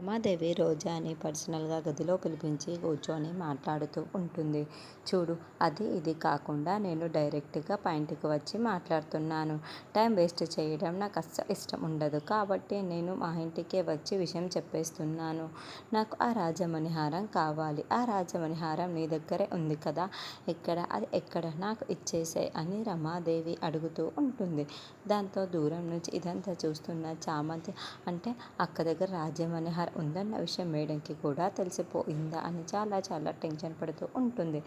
రమాదేవి రోజాని పర్సనల్గా గదిలో పిలిపించి కూర్చొని మాట్లాడుతూ ఉంటుంది. చూడు అది ఇది కాకుండా నేను డైరెక్ట్గా పాయింట్కి వచ్చి మాట్లాడుతున్నాను. టైం వేస్ట్ చేయడం నాకు అస్సలు ఇష్టం ఉండదు. కాబట్టి నేను మా ఇంటికే వచ్చి విషయం చెప్పేస్తున్నాను. నాకు ఆ రాజమణిహారం కావాలి. ఆ రాజమణిహారం నీ దగ్గరే ఉంది కదా. ఎక్కడ అది ఎక్కడ నాకు ఇచ్చేసే అని రమాదేవి అడుగుతూ ఉంటుంది. దాంతో దూరం నుంచి ఇదంతా చూస్తున్న చామంతి అంటే అక్క దగ్గర రాజమణిహారం ఉందన్న విషయం మేడంకి కూడా తెలిసిపోయిందా అని చాలా చాలా టెన్షన్ పడుతూ ఉంటుంది.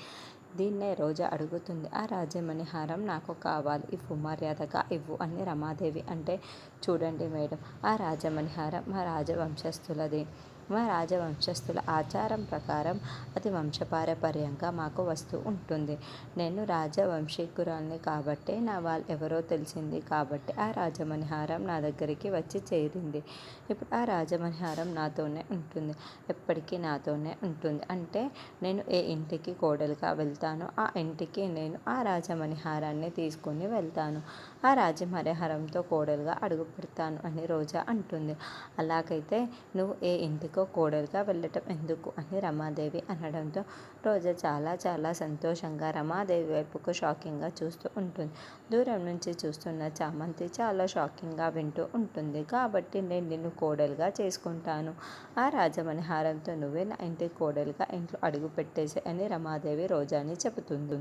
దీన్నే రోజా అడుగుతుంది. ఆ రాజమణి హారం నాకు కావాలి. ఇవ్వు మర్యాదగా ఇవ్వు అని రమాదేవి అంటే చూడండి మేడం ఆ రాజమణి హారం మా రాజవంశస్థులది. మా రాజవంశస్థుల ఆచారం ప్రకారం అది వంశపారపర్యంగా మాకు వస్తూ ఉంటుంది. నేను రాజవంశీకురాల్ని కాబట్టి నా వాళ్ళు ఎవరో తెలిసింది కాబట్టి ఆ రాజమణిహారం నా దగ్గరికి వచ్చి చేరింది. ఇప్పుడు ఆ రాజమణిహారం నాతోనే ఉంటుంది. ఎప్పటికీ నాతోనే ఉంటుంది. అంటే నేను ఏ ఇంటికి కోడలుగా వెళ్తానో ఆ ఇంటికి నేను ఆ రాజమణిహారాన్ని తీసుకుని వెళ్తాను. ఆ రాజమణిహారంతో కోడలుగా అడుగు పెడతాను అని రోజా అంటుంది. అలాగైతే నువ్వు ఏ ఇంటికో కోడలుగా వెళ్ళటం ఎందుకు అని రమాదేవి అనడంతో రోజా చాలా చాలా సంతోషంగా రమాదేవి వైపుకు షాకింగ్గా చూస్తూ ఉంటుంది. దూరం నుంచి చూస్తున్న చామంతి చాలా షాకింగ్గా వింటూ ఉంటుంది. కాబట్టి నేను నిన్ను కోడలుగా చేసుకుంటాను. ఆ రాజమణిహారంతో నువ్వే నా ఇంటి కోడలుగా ఇంట్లో అడుగు పెట్టేసి అని రమాదేవి రోజాని చెబుతుంది.